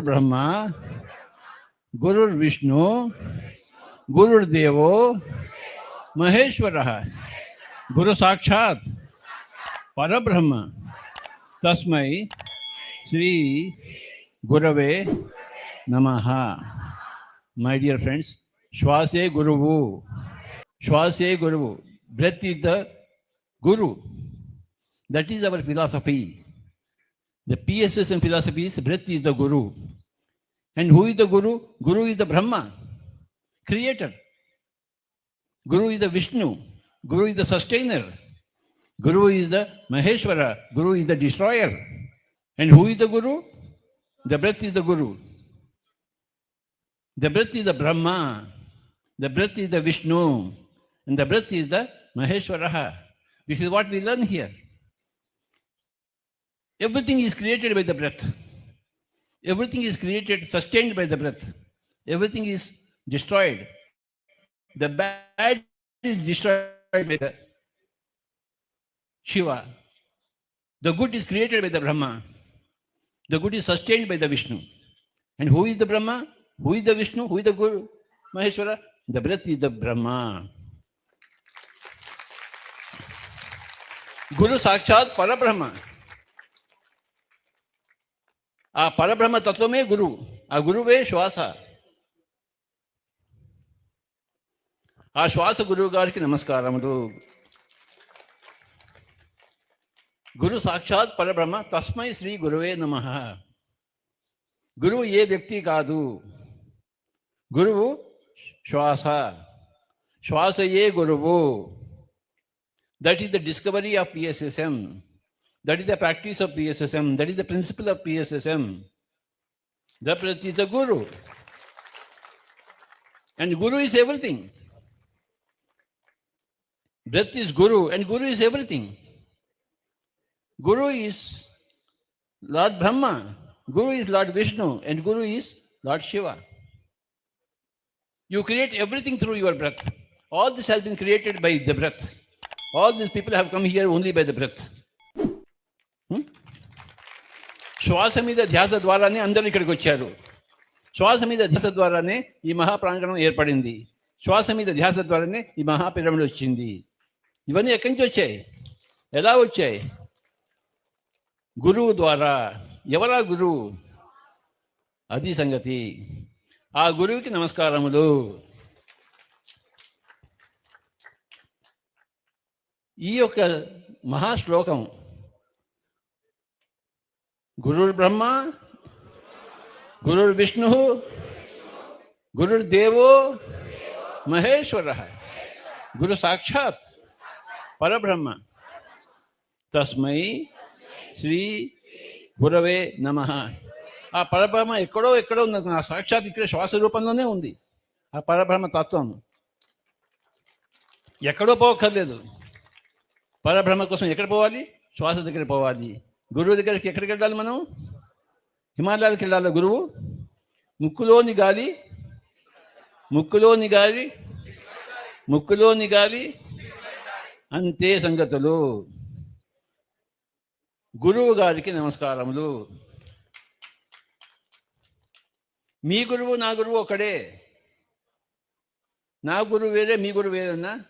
ब्रह्मा गुरु विष्णु गुरुर देवो महेश्वर। गुरु साक्षात पर ब्रह्म तस्म श्री गुरवे नमः। माय डियर फ्रेंड्स श्वासे गुरु श्वासे गुरु breath is the guru that is our philosophy the P S S M philosophy is breath is the guru And who is the Guru? Guru is the Brahma, creator. Guru is the Vishnu. Guru is the sustainer. Guru is the Maheshwara. Guru is the destroyer. And who is the Guru? The breath is the Guru. The breath is the Brahma. The breath is the Vishnu. And the breath is the Maheshwara. This is what we learn here. Everything is created by the breath. Everything is created, sustained by the breath. Everything is destroyed. The bad is destroyed by the Shiva. The good is created by the Brahma. The good is sustained by the Vishnu. And who is the Brahma? Who is the Vishnu? Who is the Guru? Maheshwara? The breath is the Brahma. Guru Sakshat Parabrahma. ఆ పరబ్రహ్మ తత్వమే గురువు ఆ గురువే శ్వాస ఆ శ్వాస గురువు గారికి నమస్కారములు గురు సాక్షాత్ పరబ్రహ్మ తస్మై శ్రీ గురువే నమ గురువు ఏ వ్యక్తి కాదు గురువు శ్వాస శ్వాసయే గురువు that is the discovery of PSSM That is the practice of PSSM. That is the principle of PSSM. The Prat is the Guru. And Guru is everything. Breath is Guru, and Guru is everything. Guru is Lord Brahma, Guru is Lord Vishnu, and Guru is Lord Shiva. You create everything through your breath. All this has been created by the breath. All these people have come here only by the breath. శ్వాస మీద ధ్యాస ద్వారానే అందరూ ఇక్కడికి వచ్చారు. శ్వాస మీద ధ్యాస ద్వారానే ఈ మహాప్రాంగణం ఏర్పడింది. శ్వాస మీద ధ్యాస ద్వారానే ఈ మహాపిరమిడ్ వచ్చింది. ఇవన్నీ ఎక్కడి నుంచి వచ్చాయి? ఎలా వచ్చాయి? గురువు ద్వారా. ఎవరా గురువు? అది సంగతి. ఆ గురువుకి నమస్కారములు. ఈ యొక్క మహాశ్లోకం గురుర్బ్రహ్మ గురుర్విష్ణు గురుర్దేవో మహేశ్వర గురు సాక్షాత్ పరబ్రహ్మ. తస్మై శ్రీ గురవే నమ. ఆ పరబ్రహ్మ ఎక్కడో ఎక్కడో ఉంది. ఆ సాక్షాత్ ఇక్కడ శ్వాస రూపంలోనే ఉంది. ఆ పరబ్రహ్మ తత్వం. ఎక్కడో పోవక్కర్లేదు పరబ్రహ్మ కోసం ఎక్కడ పోవాలి? శ్వాస దగ్గర పోవాలి. గురువు దగ్గరికి ఎక్కడికి వెళ్ళాలి మనం? హిమాలయాలకు వెళ్ళాలి గురువు? ముక్కులోని గాలి ముక్కులోని గాలి ముక్కులోని గాలి అంతే సంగతులు. గురువు గారికి నమస్కారములు. మీ గురువు నా గురువు ఒకడే. నా గురువు వేరే మీ గురువు వేరేనా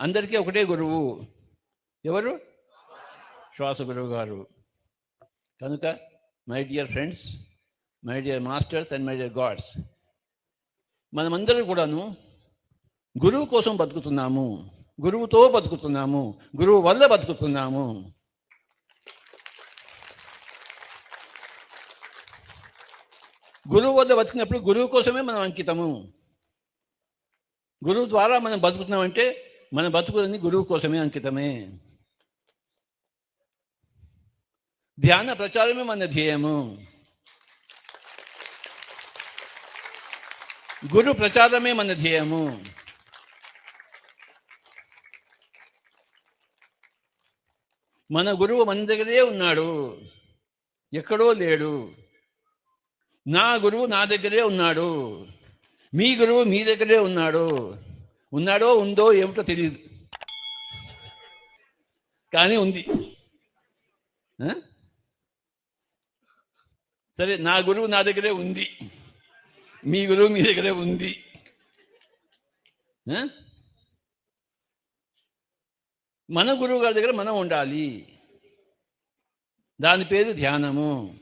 అందరికీ ఒకటే గురువు. ఎవరు? శ్వాస గురువు గారు. కనుక my dear friends my dear masters and my dear gods మనమందరం కూడాను గురువు కోసం బతుకుతున్నాము. గురువుతో బతుకుతున్నాము. గురువు వల్ల బతుకుతున్నాము. గురువు వద్ద బతికినప్పుడు గురువు కోసమే మనం అంకితము. గురువు ద్వారా మనం బతుకుతున్నామంటే మన బతుకులన్నీ గురువు కోసమే అంకితమే. ధ్యాన ప్రచారమే మన ధ్యేయము. గురు ప్రచారమే మన ధ్యేయము. మన గురువు మన దగ్గరే ఉన్నాడు. ఎక్కడో లేడు. నా గురువు నా దగ్గరే ఉన్నాడు. మీ గురువు మీ దగ్గరే ఉన్నాడు. ఉన్నాడో ఉందో ఏమిటో తెలియదు కానీ ఉంది. ఆ? సరే నా గురువు నా దగ్గరే ఉంది. మీ గురువు మీ దగ్గరే ఉంది. మన గురువు గారి దగ్గర మనం ఉండాలి. దాని పేరు ధ్యానము.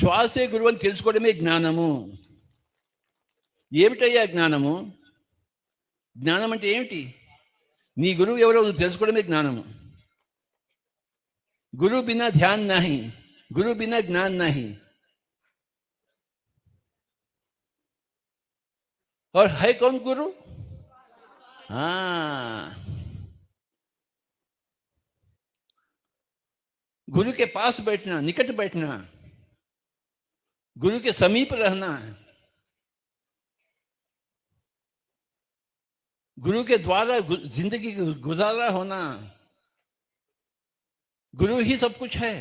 శ్వాసే గురువు అని తెలుసుకోవడమే జ్ఞానము. ఏమిటయ్యా జ్ఞానము? జ్ఞానం అంటే ఏమిటి? నీ గురువు ఎవరో తెలుసుకోవడమే జ్ఞానము. गुरु बिना ध्यान नहीं, गुरु बिना ज्ञान नहीं। और है कौन गुरु? हाँ। गुरु के पास बैठना, निकट बैठना। गुरु के समीप रहना। गुरु के द्वारा ज़िंदगी गुजारा होना। गुरु ही सब कुछ है।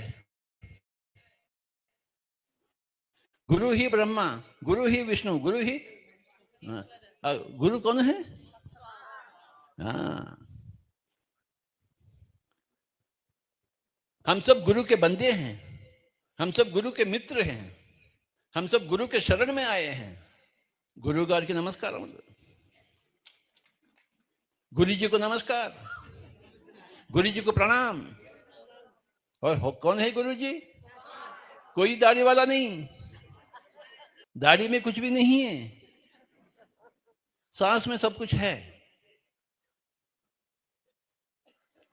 गुरु ही ब्रह्मा गुरु ही विष्णु गुरु ही आ, गुरु कौन है? हाँ। हम सब गुरु के बंदे हैं हम सब गुरु के मित्र हैं हम सब गुरु के शरण में आए हैं। गुरु गार की नमस्कार गुरु जी को नमस्कार गुरु जी को प्रणाम। और कौन है गुरु जी? कोई दाढ़ी वाला नहीं। दाढ़ी में कुछ भी नहीं है। सांस में सब कुछ है।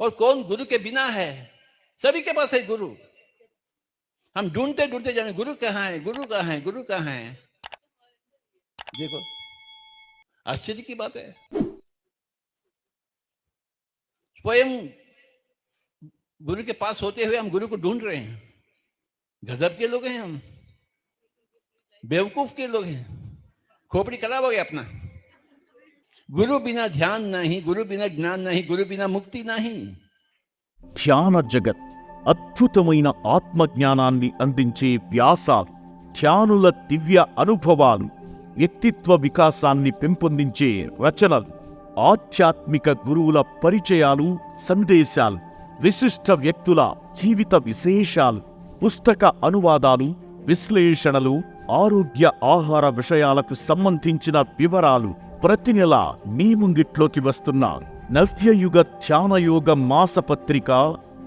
और कौन गुरु के बिना है? सभी के पास है गुरु। हम ढूंढते ढूंढते जाने, गुरु कहाँ है? गुरु कहाँ है? गुरु कहाँ है? देखो, आश्चर्य की बात है। स्वयं गुरु के पास होते हुए हम गुरु को ढूंढ रहे हैं गजब के लोग हैं हम बेवकूफ के लोग हैं खोपड़ी खराब हो गया अपना गुरु बिना ध्यान नहीं गुरु बिना ज्ञान नहीं गुरु बिना मुक्ति नहीं ధ్యాన జగత్ అద్భుతమైన ఆత్మజ్ఞానాన్ని అందించే వ్యాసాలు ధ్యానుల దివ్య అనుభవాలు వ్యక్తిత్వ వికాసాన్ని పెంపొందించే రచనలు ఆధ్యాత్మిక గురువుల పరిచయాలు సందేశాలు విశిష్ట వ్యక్తుల జీవిత విశేషాలు పుస్తక అనువాదాలు విశ్లేషణలు ఆరోగ్య ఆహార విషయాలకు సంబంధించిన వివరాలు ప్రతి నెల మీ ముంగిట్లోకి వస్తున్న నవ్యయుగ ధ్యానయోగ మాసపత్రిక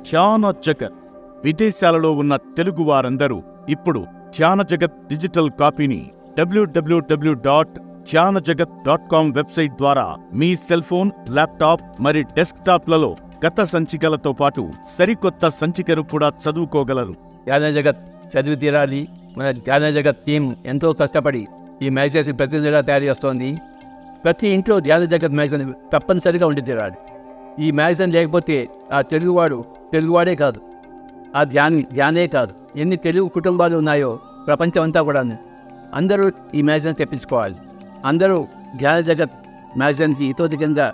ధ్యాన జగత్. విదేశాలలో ఉన్న తెలుగు వారందరూ ఇప్పుడు ధ్యాన జగత్ డిజిటల్ కాపీని డబ్ల్యూడబ్ల్యూడబ్ల్యూ డాట్ ధ్యాన జగత్ డాట్ కామ్ వెబ్సైట్ ద్వారా మీ సెల్ ఫోన్ ల్యాప్టాప్ మరి డెస్క్టాప్లలో గత సంచికలతో పాటు సరికొత్త సంచికను కూడా చదువుకోగలరు. ధ్యాన జగత్ చదివి తీరాలి. మన ధ్యాన జగత్ టీం ఎంతో కష్టపడి ఈ మ్యాగజైన్స్ ప్రతి నెలా తయారు చేస్తోంది. ప్రతి ఇంట్లో ధ్యాన జగత్ మ్యాగజైన్ తప్పనిసరిగా ఉండి తీరాలి. ఈ మ్యాగజైన్ లేకపోతే ఆ తెలుగువాడు తెలుగువాడే కాదు. ఆ ధ్యాని ధ్యానే కాదు. ఎన్ని తెలుగు కుటుంబాలు ఉన్నాయో ప్రపంచం అంతా కూడా అందరూ ఈ మ్యాగజైన్ తెప్పించుకోవాలి. అందరూ ధ్యాన జగత్ మ్యాగజైన్కి ఇతోధికంగా